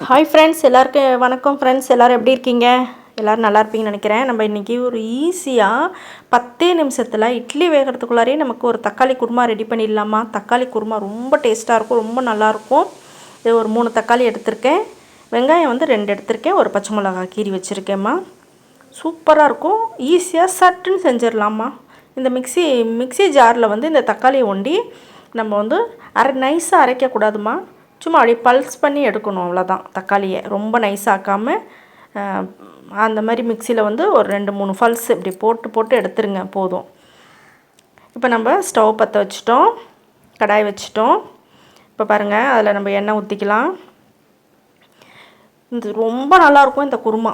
Hi friends எல்லாருக்கும் வணக்கம் friends எல்லோரும் எப்படி இருக்கீங்க? எல்லோரும் நல்லா இருப்பீங்கன்னு நினைக்கிறேன். நம்ம இன்றைக்கி ஒரு ஈஸியாக பத்தே நிமிஷத்தில் இட்லி வேகிறதுக்குள்ளாரே நமக்கு ஒரு தக்காளி குருமா ரெடி பண்ணிடலாமா? தக்காளி குருமா ரொம்ப டேஸ்ட்டாக இருக்கும் ரொம்ப நல்லாயிருக்கும் இது ஒரு மூணு தக்காளி எடுத்திருக்கேன். வெங்காயம் வந்து ரெண்டு எடுத்திருக்கேன். ஒரு பச்சை மிளகா கீரி வச்சுருக்கேம்மா. சூப்பராக இருக்கும். ஈஸியாக சட்டுன்னு செஞ்சிடலாமா? இந்த மிக்ஸி மிக்ஸி ஜாரில் வந்து இந்த தக்காளியை ஒண்டி நம்ம வந்து அரை நைஸாக அரைக்கக்கூடாதுமா சும்மா அப்படியே பல்ஸ் பண்ணி எடுக்கணும் அவ்வளோதான் தக்காளியை ரொம்ப நைஸாக்காமல் அந்த மாதிரி மிக்சியில் வந்து ஒரு ரெண்டு மூணு பல்ஸ் இப்படி போட்டு போட்டு எடுத்துருங்க போதும். இப்போ நம்ம ஸ்டவ் பற்ற வச்சிட்டோம் கடாய் வச்சிட்டோம். இப்போ பாருங்கள் அதில் நம்ம எண்ணெய் ஊற்றிக்கலாம் இது ரொம்ப நல்லாயிருக்கும் இந்த குருமா.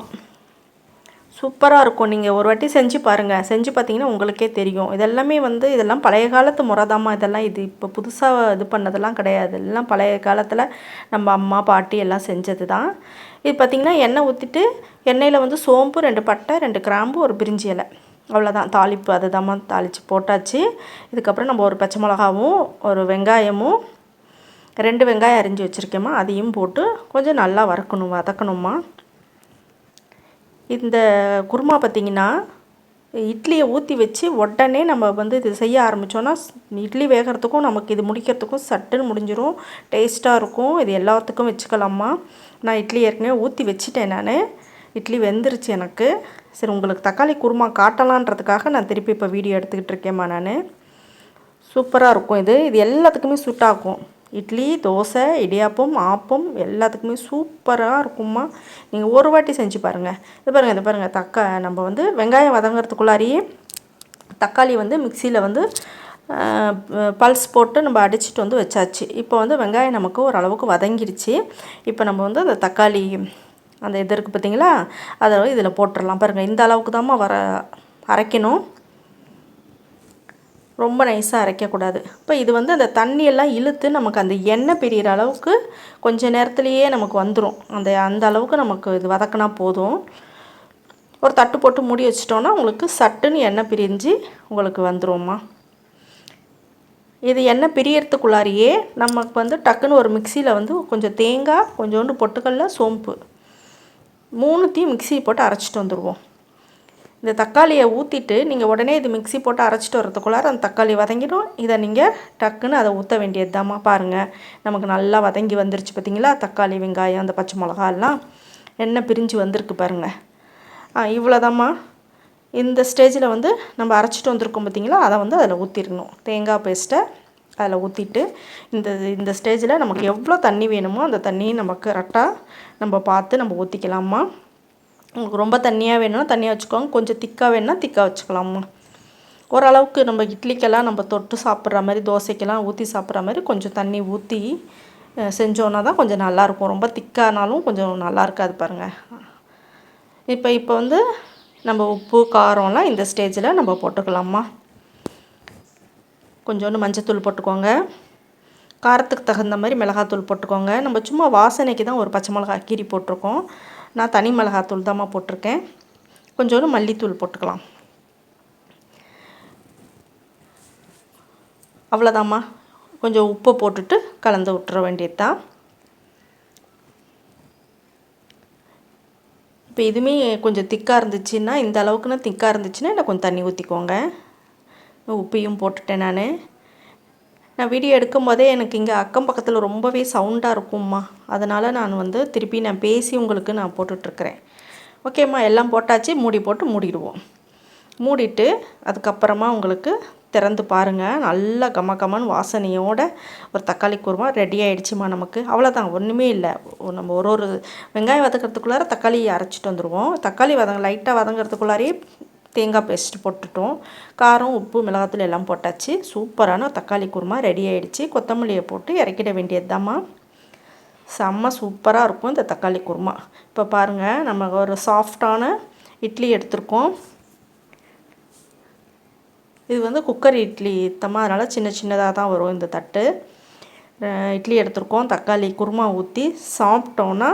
சூப்பராக இருக்கும் நீங்கள் ஒரு வாட்டி செஞ்சு பாருங்கள் செஞ்சு பார்த்தீங்கன்னா உங்களுக்கே தெரியும். இதெல்லாமே வந்து இதெல்லாம் பழைய காலத்து முறைதாம்மா. இதெல்லாம் இது இப்போ புதுசாக இது பண்ணதெல்லாம் கிடையாது. எல்லாம் பழைய காலத்தில் நம்ம அம்மா பாட்டி எல்லாம் செஞ்சது தான் இது பார்த்திங்கன்னா எண்ணெய் ஊற்றிட்டு எண்ணெயில் வந்து சோம்பு ரெண்டு பட்டை ரெண்டு கிராம்பு ஒரு பிரிஞ்சி இலை. அவ்வளோதான் தாளிப்பு அதுதாம்மா தாளித்து போட்டாச்சு. இதுக்கப்புறம் நம்ம ஒரு பச்சை மிளகாவும் ஒரு வெங்காயமும் ரெண்டு வெங்காயம் அரிஞ்சு வச்சுருக்கேம்மா. அதையும் போட்டு கொஞ்சம் நல்லா வறுக்கணும் வதக்கணுமா இந்த குருமா பார்த்திங்கன்னா இட்லியை ஊற்றி வச்சு உடனே நம்ம வந்து இது செய்ய ஆரம்பித்தோன்னா இட்லி வேகிறதுக்கும் நமக்கு இது முடிக்கிறதுக்கும் சட்டுன்னு முடிஞ்சிடும் டேஸ்ட்டாக இருக்கும். இது எல்லாத்துக்கும் வச்சுக்கலாமா? நான் இட்லி ஏற்கனவே ஊற்றி வச்சுட்டேன் நான். இட்லி வெந்துருச்சு எனக்கு. சரி உங்களுக்கு தக்காளி குருமா காட்டலான்றதுக்காக நான் திருப்பி இப்போ வீடியோ எடுத்துக்கிட்டு இருக்கேம்மா நான். சூப்பராக இருக்கும் இது. இது எல்லாத்துக்குமே சூட்டாகும் இட்லி தோசை இடியாப்பம் ஆப்பம் எல்லாத்துக்குமே சூப்பராக இருக்கும்மா. நீங்கள் ஒரு வாட்டி செஞ்சு பாருங்கள் இது பாருங்கள் இது பாருங்கள் தக்கா நம்ம வந்து வெங்காயம் வதங்கிறதுக்குள்ளாரியே தக்காளி வந்து மிக்சியில் வந்து பல்ஸ் போட்டு நம்ம அடிச்சுட்டு வந்து வச்சாச்சு. இப்போ வந்து வெங்காயம் நமக்கு ஓரளவுக்கு வதங்கிடுச்சு இப்போ நம்ம வந்து அந்த தக்காளி அந்த இது இருக்குது பார்த்தீங்களா அதை இதில் போட்டுடலாம் பாருங்கள் இந்த அளவுக்கு தாம்மா வர அரைக்கணும். ரொம்ப நைஸாக அரைக்கக்கூடாது. இப்போ இது வந்து அந்த தண்ணியெல்லாம் இழுத்து நமக்கு அந்த எண்ணெய் பிரிகிற அளவுக்கு கொஞ்சம் நேரத்துலையே நமக்கு வந்துடும் அந்த அந்த அளவுக்கு நமக்கு இது வதக்கினா போதும். ஒரு தட்டு போட்டு மூடி வச்சிட்டோன்னா உங்களுக்கு சட்டுன்னு எண்ணெய் பிரிஞ்சு உங்களுக்கு வந்துடும்மா இது எண்ணெய் பிரியறதுக்குள்ளாரியே நமக்கு வந்து டக்குன்னு ஒரு மிக்சியில் வந்து கொஞ்சம் தேங்காய் கொஞ்சோண்டு பொட்டுக்கல்ல சோம்பு. மூணுத்தையும் மிக்சி போட்டு அரைச்சிட்டு வந்துடுவோம் இந்த தக்காளியை ஊற்றிட்டு நீங்கள் உடனே இது மிக்சி போட்டு அரைச்சிட்டு வரதுக்குள்ளார அந்த தக்காளி வதங்கிடும். இதை நீங்கள் டக்குன்னு அதை ஊற்ற வேண்டியது தாம்மா பாருங்கள் நமக்கு நல்லா வதங்கி வந்துருச்சு பார்த்தீங்களா தக்காளி வெங்காயம் அந்த பச்சை மிளகா எல்லாம் எண்ணெய் பிரிஞ்சு வந்திருக்கு பாருங்கள் ஆ இவ்வளோதாம்மா இந்த ஸ்டேஜில் வந்து நம்ம அரைச்சிட்டு வந்திருக்கோம் பார்த்தீங்களா அதை வந்து அதில் ஊற்றிடணும் தேங்காய் பேஸ்ட்டை அதில் ஊற்றிட்டு இந்த இந்த ஸ்டேஜில் நமக்கு எவ்வளோ தண்ணி வேணுமோ அந்த தண்ணியை நமக்கு கரெக்டாக நம்ம பார்த்து நம்ம ஊற்றிக்கலாமா உங்களுக்கு ரொம்ப தண்ணியாக வேணும்னா தண்ணியாக வச்சுக்கோங்க. கொஞ்சம் திக்காக வேணும்னா திக்காக வச்சுக்கலாம்மா. ஓரளவுக்கு நம்ம இட்லிக்கெல்லாம் நம்ம தொட்டு சாப்பிட்ற மாதிரி தோசைக்கெல்லாம் ஊற்றி சாப்பிட்ற மாதிரி கொஞ்சம் தண்ணி ஊற்றி செஞ்சோன்னா தான் கொஞ்சம் நல்லாயிருக்கும் ரொம்ப திக்கானாலும் கொஞ்சம் நல்லா இருக்காது பாருங்கள் இப்போ இப்போ வந்து நம்ம உப்பு காரம்லாம் இந்த ஸ்டேஜில் நம்ம போட்டுக்கலாம்மா. கொஞ்சோண்டு மஞ்சத்தூள் போட்டுக்கோங்க. காரத்துக்கு தகுந்த மாதிரி மிளகாத்தூள் போட்டுக்கோங்க. நம்ம சும்மா வாசனைக்கு தான் ஒரு பச்சை மிளகா கீரி போட்டிருக்கோம். நான் தனி மிளகாத்தூள் தாம்மா போட்டிருக்கேன். கொஞ்சோண்டு மல்லித்தூள் போட்டுக்கலாம். அவ்வளோதாம்மா. கொஞ்சம் உப்பை போட்டுட்டு கலந்து விட்டுற வேண்டியது தான் இப்போ இதுவுமே கொஞ்சம் திக்காக இருந்துச்சுன்னா இந்த அளவுக்குன்னு திக்காக இருந்துச்சுன்னா இன்னும் கொஞ்சம் தண்ணி ஊற்றிக்கோங்க உப்பையும் போட்டுட்டேன் நான். நான் வீடியோ எடுக்கும் போதே எனக்கு இங்கே அக்கம் பக்கத்தில் ரொம்பவே சவுண்டாக இருக்கும்மா. அதனால் நான் வந்து திருப்பி நான் பேசி உங்களுக்கு நான் போட்டுட்ருக்குறேன். ஓகேம்மா எல்லாம் போட்டாச்சு. மூடி போட்டு மூடிடுவோம். மூடிட்டு அதுக்கப்புறமா உங்களுக்கு திறந்து பாருங்கள் நல்லா கம கமன்னு வாசனையோட ஒரு தக்காளி குருமா ரெடி ஆகிடுச்சுமா நமக்கு. அவ்வளோதான் ஒன்றுமே இல்லை. நம்ம ஒரு ஒரு வெங்காயம் வதக்கிறதுக்குள்ளார தக்காளி அரைச்சிட்டு வந்துடுவோம் தக்காளி வதங்க லைட்டாக வதங்கிறதுக்குள்ளாரே தேங்காய் பேஸ்ட் போட்டுட்டோம். காரம் உப்பு மிளகாத்தூள் எல்லாம் போட்டாச்சு. சூப்பரான தக்காளி குருமா ரெடி ஆகிடுச்சு கொத்தமல்லியை போட்டு இறக்கிட வேண்டியது தாம்மா செம்ம சூப்பராக இருக்கும் இந்த தக்காளி குருமா. இப்போ பாருங்கள் நம்ம ஒரு சாஃப்டான இட்லி எடுத்திருக்கோம். இது வந்து குக்கர் இட்லி. தம்மா அதனால் சின்ன சின்னதாக தான் வரும் இந்த தட்டு. இட்லி எடுத்திருக்கோம். தக்காளி குருமா ஊற்றி சாப்பிட்டோன்னா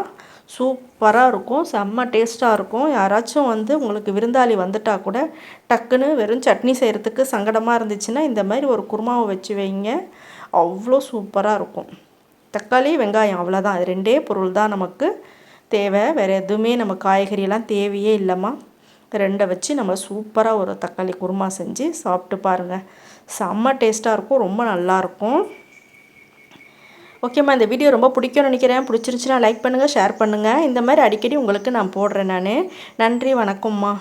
சூப்பராக இருக்கும் செம்ம டேஸ்ட்டாக இருக்கும். யாராச்சும் வந்து உங்களுக்கு விருந்தாளி வந்துட்டால் கூட டக்குன்னு வெறும் சட்னி செய்கிறதுக்கு சங்கடமாக இருந்துச்சுன்னா இந்த மாதிரி ஒரு குருமாவை வச்சு வைங்க. அவ்வளோ சூப்பராக இருக்கும். தக்காளி வெங்காயம் அவ்வளோதான். அது ரெண்டே பொருள் தான் நமக்கு தேவை. வேறு எதுவுமே நம்ம காய்கறியெல்லாம் தேவையே இல்லைம்மா. ரெண்டை வச்சு நம்ம சூப்பராக ஒரு தக்காளி குருமா செஞ்சு சாப்பிட்டு பாருங்கள் செம்ம டேஸ்ட்டாக இருக்கும். ரொம்ப நல்லாயிருக்கும் ஓகேம்மா இந்த வீடியோ ரொம்ப பிடிக்கும்னு நினைக்கிறேன். பிடிச்சிருந்துச்சின்னா லைக் பண்ணுங்கள் ஷேர் பண்ணுங்கள் இந்த மாதிரி அடிக்கடி உங்களுக்கு நான் போடுறேன் நான். நன்றி வணக்கம்மா.